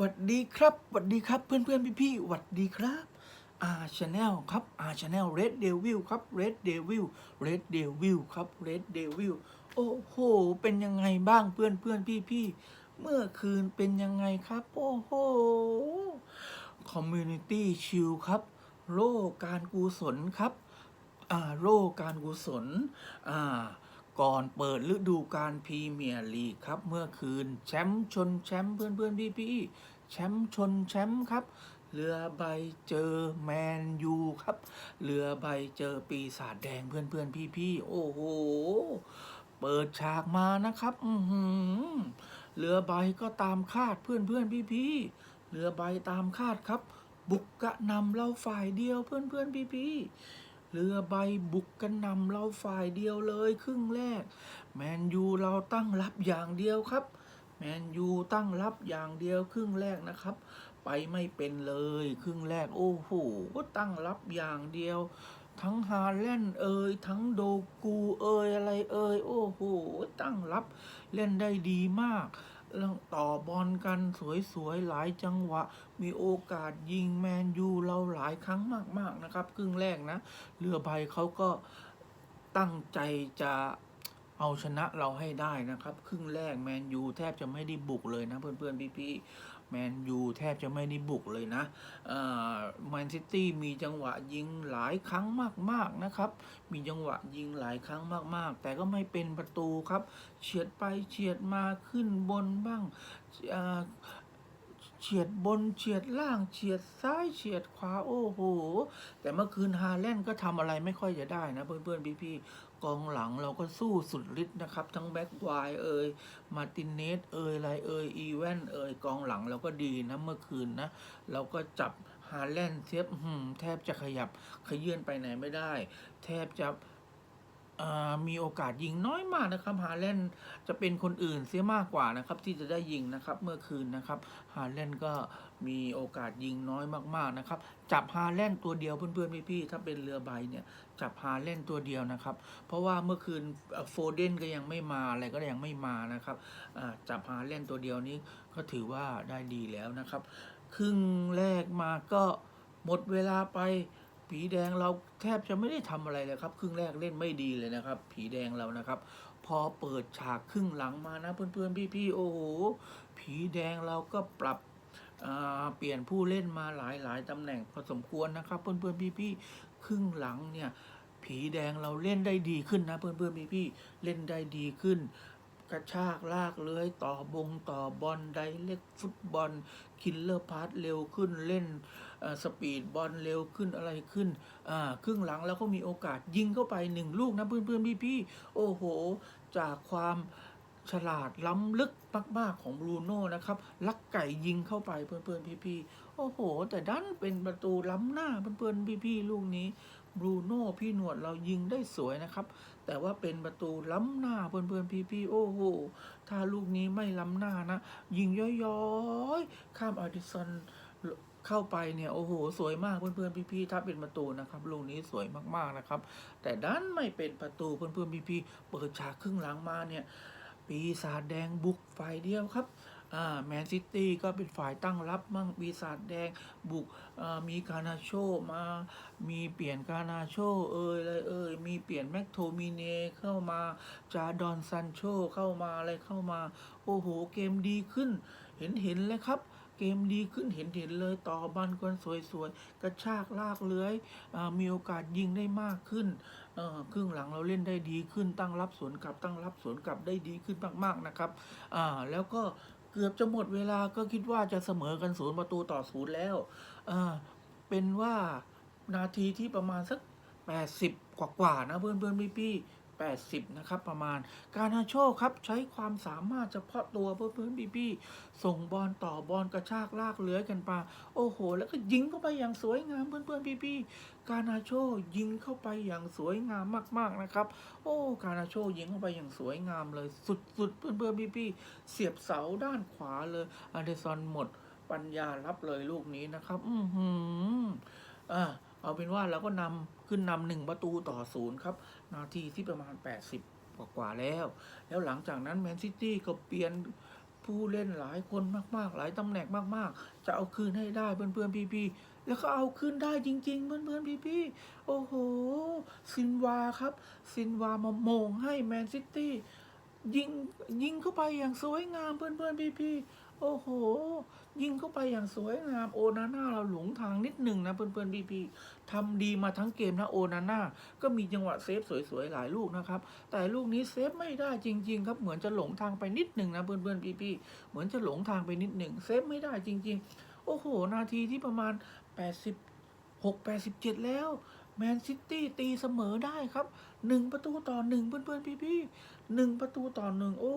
หวัดดีครับหวัดดีครับเพื่อนเพื่อนพี่พี่หวัดดีครับอาชาแนลครับอาชาแนลเรดเดวิลครับเรดเดวิลเรดเดวิลครับเรดเดวิลโอ้โห เป็นยังไงบ้างเพื่อนเพื่อนพี่พี่เมื่อคืนเป็นยังไงครับ โอ้โหคอมมูนิตี้ชิลครับ โลกการกุศลครับ อ่าโรคการกุศล อ่า ก่อนเปิดฤดูการพรีเมียร์ลีกครับเมื่อคืนแชมป์ชนแชมป์เพื่อนเพื่อนพี่พี่แชมป์ชนแชมป์ครับ เรือใบเจอแมนยูครับ เรือใบเจอปีศาจแดงเพื่อนเพื่อนพี่พี่โอ้โห เปิดฉากมานะครับ อือหือเรือใบก็ตามคาดเพื่อนเพื่อนพี่พี่เรือใบตามคาดครับ บุกกระนำเราฝ่ายเดียวเพื่อนเพื่อนพี่พี่ เรือใบบุกกันนำเราฝ่ายเดียวเลยครึ่งแรก แมนยูเราตั้งรับอย่างเดียวครับ แมนยูตั้งรับอย่างเดียวครึ่งแรกนะครับ ไปไม่เป็นเลยครึ่งแรกโอ้โหก็ตั้งรับอย่างเดียว ทั้งฮาแลนเอ่ยทั้งโดกูเอ่ยอะไรเอ่ยโอ้โหตั้งรับเล่นได้ดีมาก เรื่องต่อบอลกันสวยๆ หลายจังหวะ มีโอกาสยิงแมนยูเราหลายครั้งมากๆนะครับ ครึ่งแรกนะ เรือใบเขาก็ตั้งใจจะ เอาชนะเราให้ได้นะครับ ครึ่งแรกแมนยูแทบจะไม่ได้บุกเลยนะเพื่อนๆพี่ๆแมนยูแทบจะไม่ได้บุกเลยนะแมนซิตี้มีจังหวะยิงหลายครั้งมากๆนะครับ มีจังหวะยิงหลายครั้งมากๆ แต่ก็ไม่เป็นประตูครับ เฉียดไปเฉียดมาขึ้นบนบ้างเฉียดบนเฉียดล่างเฉียดซ้ายเฉียดขวาโอ้โห แต่เมื่อคืนฮาแลนด์ก็ทำอะไรไม่ค่อยจะได้นะเพื่อนๆพี่ๆ กองหลังเราก็สู้สุดฤทธิ์นะครับ ทั้งแบ็กไวเอ่ยมาตินเนสเอ่ยไรเอ่ยอีแวนเอ่ยกองหลังเราก็ดีนะเมื่อคืนนะเราก็จับฮาแลนด์เซฟแทบจะขยับขยื่นไปไหนไม่ได้ แทบจะ มีโอกาสยิงน้อยมากนะครับฮาแลนจะเป็นคนอื่นเสียมากกว่านะครับ ที่จะได้ยิงนะครับเมื่อคืนนะครับฮาแลนก็มีโอกาสยิงน้อยมากๆนะครับ จับฮาแลนตัวเดียวเพื่อนๆพี่ๆถ้าเป็นเรือใบเนี่ยจับฮาแลนตัวเดียวนะครับ เพราะว่าเมื่อคืนโฟเดนก็ยังไม่มาอะไรก็ยังไม่มานะครับจับฮาแลนตัวเดียวนี้ก็ถือว่าได้ดีแล้วนะครับ ครึ่งแรกมาก็หมดเวลาไป ผีแดงเราแทบจะไม่ได้ทำอะไรเลยครับ ครึ่งแรกเล่นไม่ดีเลยนะครับ ผีแดงเรานะครับ พอเปิดฉากครึ่งหลังมานะ เพื่อนๆพี่ๆโอ้โหผีแดงเราก็ปรับเปลี่ยนผู้เล่นมาหลายๆตำแหน่งพอสมควรนะครับ เพื่อนๆพี่ๆครึ่งหลังเนี่ยผีแดงเราเล่นได้ดีขึ้นนะ เพื่อนๆพี่ๆเล่นได้ดีขึ้น กระชากลากเลื้อยต่อบงต่อบอลไดเล็กฟุตบอล คิลเลอร์พาสเร็วขึ้นเล่นสปีดบอลเร็วขึ้นอะไรขึ้นครึ่งหลังแล้วก็มีโอกาสยิงเข้าไปหนึ่งลูกนะเพื่อนๆพี่ๆโอ้โห จากความฉลาดล้ำลึกมาก ๆ ของบรูโน่นะครับ ลักไก่ยิงเข้าไปเพื่อนๆพี่ๆโอ้โห แต่ดันเป็นประตูล้ำหน้าเพื่อนๆพี่ๆลูกนี้ บรูโน่พี่หนวดเรายิงได้สวยนะครับ แต่ว่าเป็นประตูล้ำหน้าเพื่อนๆพี่ๆโอ้โหถ้าลูกนี้ไม่ล้ำหน้านะ ยิงย้อยๆ ข้ามอาร์ดิสันเข้าไปเนี่ยโอ้โหสวยมากเพื่อนๆพี่ๆถ้าเป็นประตูนะครับลูกนี้สวยมากๆนะครับ แต่ดันไม่เป็นประตูเพื่อนๆพี่ๆเปิดฉากครึ่งหลังมาเนี่ยปีศาจแดงบุกฝ่ายเดียวครับ แมนซิตี้ก็เป็นฝ่ายตั้งรับมั่งปีศาจแดงบุกมีกานาโชมามีเปลี่ยนกานาโชเอ่ยอะไรเอ่ยมีเปลี่ยนแม็กโทมิเนเข้ามาจาดอนซันโชเข้ามาอะไรเข้ามา โอ้โห เกมดีขึ้น เห็นเห็นเลยครับเกมดีขึ้นเห็นเห็นเลยต่อบอลกันสวยๆ กระชากลากเลื้อยอมีโอกาสยิงได้มากขึ้นเครึ่งหลังเราเล่นได้ดีขึ้นตั้งรับสวนกลับตั้งรับสวนกลับได้ดีขึ้นมากๆนะครับแล้วก็ กือบจะหมดเวลาก็คิดว่าจะเสมอกันศูนย์ประตูต่อศูนย์แล้วอ่าเป็นว่านาทีที่ประมาณสัก 80 กว่ากว่าๆนะเพื่อนเพื่อนพี่พี่ 80 นะครับ ประมาณการาโชครับ ใช้ความสามารถเฉพาะตัวเพื่อนเพื่อนพี่พี่ส่งบอลต่อบอลกระชากลากเลื้อยกันไปโอ้โห แล้วก็ยิงเข้าไปอย่างสวยงามเพื่อนเพื่อนพี่พี่การาโชยิงเข้าไปอย่างสวยงามมากๆนะครับ โอ้การาโชยิงเข้าไปอย่างสวยงามเลยสุดๆเพื่อนเพื่อนพี่พี่เสียบเสาด้านขวาเลยอเดซอนหมดปัญญารับเลยลูกนี้นะครับ อือหืออ่า เอาเป็นว่าเราก็นำขึ้นนำหนึ่งประตูต่อศูนย์ครับ นาทีที่ประมาณ 80 กว่ากว่าแล้ว แล้วหลังจากนั้นแมนซิตี้ก็เปลี่ยนผู้เล่นหลายคนมากๆ หลายตำแหน่งมากๆ จะเอาคืนให้ได้เพื่อนๆพี่ๆแล้วก็เอาคืนได้จริง ๆ เพื่อนๆพี่ๆโอ้โห ซินวาครับ ซินวามามงให้แมนซิตี้ยิงยิงเข้าไปอย่างสวยงามเพื่อนๆพี่ๆ โอ้โห ยิงเข้าไปอย่างสวยงาม โอนาน่าเราหลงทางนิดหนึ่งนะเพื่อนๆพี่ๆทำดีมาทั้งเกมนะโอนาน่าก็มีจังหวะเซฟสวยๆหลายลูกนะครับ แต่ลูกนี้เซฟไม่ได้จริง ๆ ครับเหมือนจะหลงทางไปนิดหนึ่งนะเพื่อนๆพี่ๆเหมือนจะหลงทางไปนิดหนึ่งเซฟไม่ได้จริง ๆ โอ้โห นาทีที่ประมาณ86 87 แล้ว แมนซิตี้ตีเสมอได้ครับหนึ่งประตูต่อหนึ่งเพื่อนๆพี่ๆหนึ่งประตูต่อหนึ่งโอ้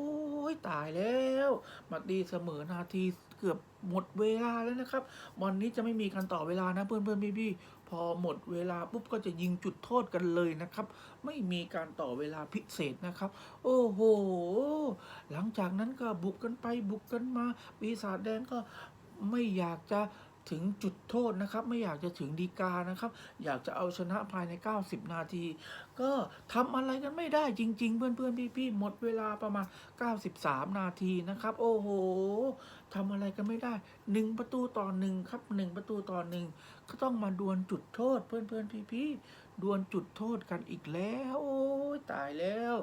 ยตายแล้ว มาตีเสมอนาทีเกือบหมดเวลาแล้วนะครับบอลนี้จะไม่มีการต่อเวลานะเพื่อนๆพี่ๆพอหมดเวลาปุ๊บก็จะยิงจุดโทษกันเลยนะครับ ไม่มีการต่อเวลาพิเศษนะครับ โอ้โห หลังจากนั้นก็บุกกันไปบุกกันมาปีศาจแดงก็ไม่อยากจะ ถึงจุดโทษนะครับ ไม่อยากจะถึงดีกานะครับ อยากจะเอาชนะภายใน 90 นาที ก็ทำอะไรกันไม่ได้จริง ๆ เพื่อนๆพี่ๆหมดเวลาประมาณ 93 นาทีนะครับ โอ้โหทำอะไรกันไม่ได้หนึ่งประตูต่อหนึ่งครับหนึ่งประตูต่อหนึ่งก็ต้องมาดวลจุดโทษเพื่อนๆพี่ๆดวลจุดโทษกันอีกแล้ว โอ้ยตายแล้ว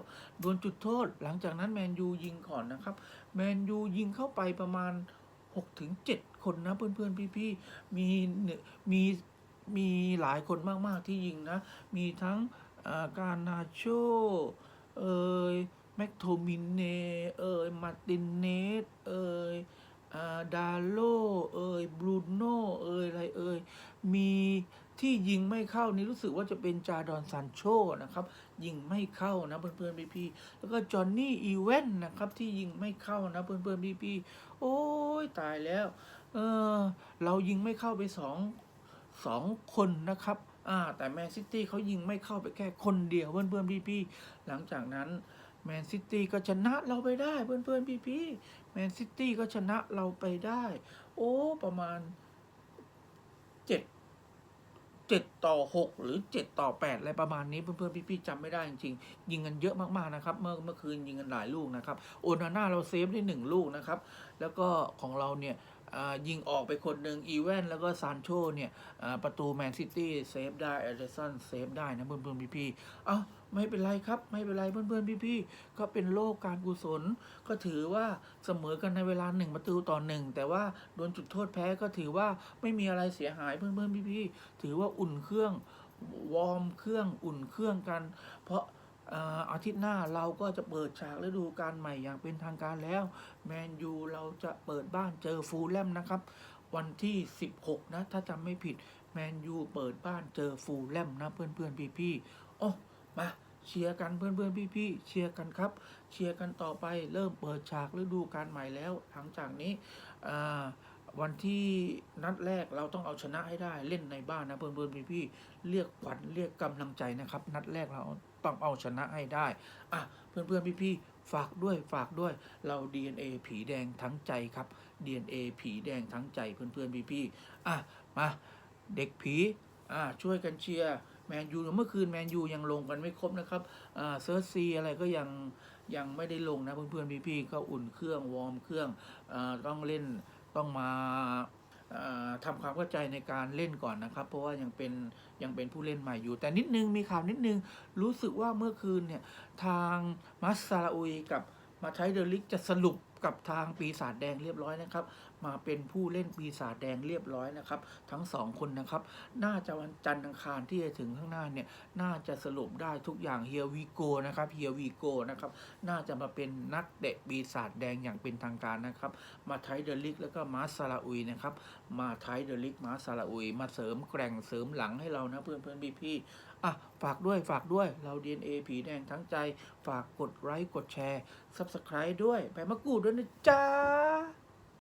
ดวลจุดโทษ หลังจากนั้นแมนยูยิงก่อนนะครับแมนยูยิงเข้าไปประมาณ6ถึง7 คนนะเพื่อนๆพี่ๆมีเนี่ยมีมีหลายคนมากๆที่ยิงนะ มีทั้งการนาโชเอ่ยแม็กโทมินเนเอ่ยมาตินเนสเอ่ยอ่าดาโลเอ่ยบรูโนเอ่ยอะไรเอ่ยมีที่ยิงไม่เข้านี่รู้สึกว่าจะเป็นจาดอนซานโชนะครับ ยิงไม่เข้านะเพื่อนๆพี่ๆแล้วก็จอห์นนี่อีเวนนะครับที่ยิงไม่เข้านะเพื่อนๆพี่ๆโอ้ยตายแล้ว เออ เรายิงไม่เข้าไปสองสองคนนะครับ อ่า แต่แมนซิตี้เขายิงไม่เข้าไปแค่คนเดียวเพื่อนๆพี่ๆหลังจากนั้นแมนซิตี้ก็ชนะเราไปได้เพื่อนๆพี่ๆแมนซิตี้ก็ชนะเราไปได้ โอ้ ประมาณเจ็ดเจ็ดต่อหกหรือเจ็ดต่อแปดอะไรประมาณนี้เพื่อนๆพี่ๆจำไม่ได้จริงๆยิงกันเยอะมากๆนะครับ เมื่อเมื่อคืนยิงกันหลายลูกนะครับ โอนาน่าเราเซฟได้หนึ่งลูกนะครับ แล้วก็ของเราเนี่ย ยิงออกไปคนหนึ่งอีเวนแล้วก็ซานโชเนี่ยประตูแมนซิตี้เซฟได้เอเดสันเซฟได้นะเพื่อนๆพี่ๆเอ้าไม่เป็นไรครับ ไม่เป็นไรเพื่อนๆพี่ๆก็เป็นโลกการกุศล ก็ถือว่าเสมอกันในเวลาหนึ่งประตูต่อหนึ่งแต่ว่าโดนจุดโทษแพ้ก็ถือว่าไม่มีอะไรเสียหายเพื่อนๆพี่ๆถือว่าอุ่นเครื่องวอร์มเครื่องอุ่นเครื่องกัน เพราะ อาทิตย์หน้าเราก็จะเปิดฉากฤดูกาลใหม่อย่างเป็นทางการแล้ว แมนยูเราจะเปิดบ้านเจอฟูลแลมนะครับ วันที่ 16 นะ ถ้าจำไม่ผิด แมนยูเปิดบ้านเจอฟูลแลมนะเพื่อนเพื่อนพี่พี่ๆโอ้มาเชียร์กันเพื่อนเพื่อนพี่พี่ๆเชียร์กันครับ เชียร์กันต่อไปเริ่มเปิดฉากฤดูกาลใหม่แล้ว หลังจากนี้วันที่นัดแรกเราต้องเอาชนะให้ได้เล่นในบ้านนะเพื่อนเพื่อนพี่พี่ๆเรียกขวัญเรียกกำลังใจนะครับ นัดแรกเรา ต้องเอาชนะให้ได้ อะ เพื่อนเพื่อนพี่พี่ๆฝากด้วยฝากด้วยเรา DNA ผีแดงทั้งใจครับ DNA ผีแดงทั้งใจเพื่อนเพื่อนพี่พี่ๆอะมาเด็กผีอะช่วยกันเชียร์แมนยูเมื่อคืนแมนยูยังลงกันไม่ครบนะครับอ่าเซิร์ชซีอะไรก็ยังยังไม่ได้ลงนะเพื่อนเพื่อนพี่พี่ๆก็อุ่นเครื่องวอร์มเครื่องอ่าต้องเล่นต้องมา ทำทำความเข้าใจในการเล่นก่อนนะครับ เพราะว่ายังเป็นยังเป็นผู้เล่นใหม่อยู่ แต่นิดนึงมีข่าวนิดนึง รู้สึกว่าเมื่อคืนเนี่ย ทางมัสซาลาอุยกับมาไทเดอลิกจะสรุป กับทางปีศาจแดงเรียบร้อยนะครับ มาเป็นผู้เล่นปีศาจแดงเรียบร้อยนะครับ ทั้งสองคนนะครับ น่าจะวันจันทร์อังคารที่จะถึงข้างหน้าเนี่ย น่าจะสรุปได้ทุกอย่างเฮียวีโกนะครับเฮียวีโกนะครับ น่าจะมาเป็นนักเตะปีศาจแดงอย่างเป็นทางการนะครับ มาไทเดอลิกแล้วก็มาซาลาอุยนะครับ มาไทเดอลิกมาซาลาอุย มาเสริมแกร่งเสริมหลังให้เรานะเพื่อนเพื่อนพี่พี่ อะฝากด้วยฝากด้วยเรา DNA ผีแดงทั้งใจ ฝากกดไลค์กดแชร์ Subscribe ด้วยไปมะกรูดด้วยนะจ๊ะ